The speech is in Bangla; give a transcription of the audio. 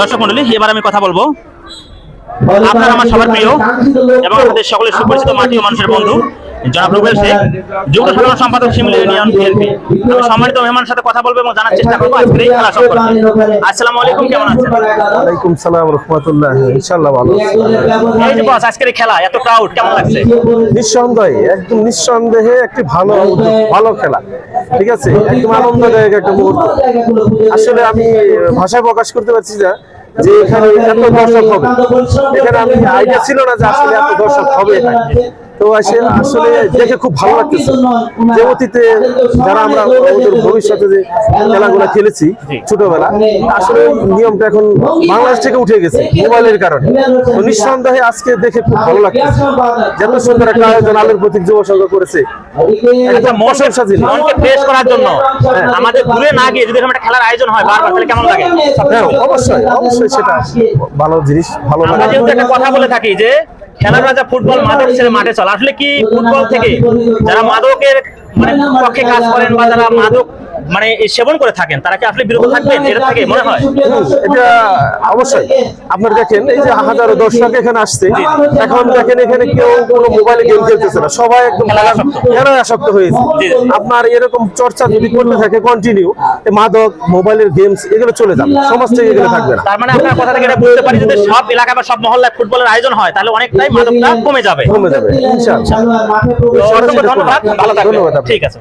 দর্শক মন্ডলী, এবার আমি কথা বলব। আপনার আমার সবার প্রিয় এবং আমাদের সকলের সুপরিচিত মাটি ও মানুষের বন্ধু। জনাব রুবেল শেখ যুগ্ম সাধারণ সম্পাদক শিমুল ইউনিয়ন বিএনপি। আমি সম্মানিত মেহমানের সাথে কথা বলব এবং জানার চেষ্টা করব আজকের এই খেলা সম্পর্কে। আসসালামু আলাইকুম কেমন আছেন? ওয়ালাইকুম সালাম রহমতুল্লাহ ইনশাল্লাহ ভালো আছি। এই যে বস আজকের খেলা এত ক্রাউড কেমন লাগছে? নিঃসন্দেহে একদম নিঃসন্দেহে একটি ভালো ভালো খেলা। ঠিক আছে? একদম আনন্দদায়ক একটা মুহূর্ত। আসলে আমি ভাষায় প্রকাশ করতে পারছি না যে এখানে এত দর্শক হবে। এখানে আমি আইডিয়া ছিল না যে আসলে এত দর্শক হবে আসলে দেখে খুব ভালো লাগতেছে। যে অতীতে যারা আমরা ওদের ভবিষ্যতে যে খেলাগুলো খেলেছি ছোটবেলা আসলে নিয়মটা এখন বাংলাদেশ থেকে উঠে গেছে মোবাইলের কারণে। তো নিঃসন্দেহে আজকে দেখে খুব ভালো লাগতেছে। যত সুন্দর একটা আয়োজন আলোর প্রতীক যুব সংঘ করেছে মনকে ফ্রেশ করার জন্য। আমাদের দূরে না গিয়ে যদি একটা খেলার আয়োজন হয় বারবার তাহলে কেমন লাগে? হ্যাঁ অবশ্যই অবশ্যই সেটা ভালো জিনিস ভালো আমরা যেহেতু একটা কথা বলে থাকি যে খেলার রাজা ফুটবল মাদক ছেড়ে মাঠে চলে। আসলে কি ফুটবল থেকে যারা মাদকের মানে পক্ষে কাজ করেন বা যারা মাদক মানে সেবন করে থাকেন তারা কি আসলে বিরত থাকবেন? এটা থেকে মনে হয়? এটা অবশ্যই। আপনার দেখেন এই যে হাজারো দর্শক এখানে আসছে। এখন দেখেন এখানে কেউ কোনো মোবাইলে গেম খেলতেছে না। সবাই একদম খেলায় আসক্ত। হয়েছে আপনার এরকম চর্চা যদি করতে থাকে কন্টিনিউ মাদক মোবাইলের গেমস এগুলো চলে যাবে। সমাজ থেকে এগুলো থাকবে না। তার মানে আপনার কথা থেকে এটা বুঝতে পারি যদি সব এলাকা বা সব মহল্লায় ফুটবলের আয়োজন হয় তাহলে অনেকটাই মাদকটা কমে যাবে। কমে যাবে ইনশাআল্লাহ। ধন্যবাদ ভালো থাকবেন। ধন্যবাদ ঠিক আছে।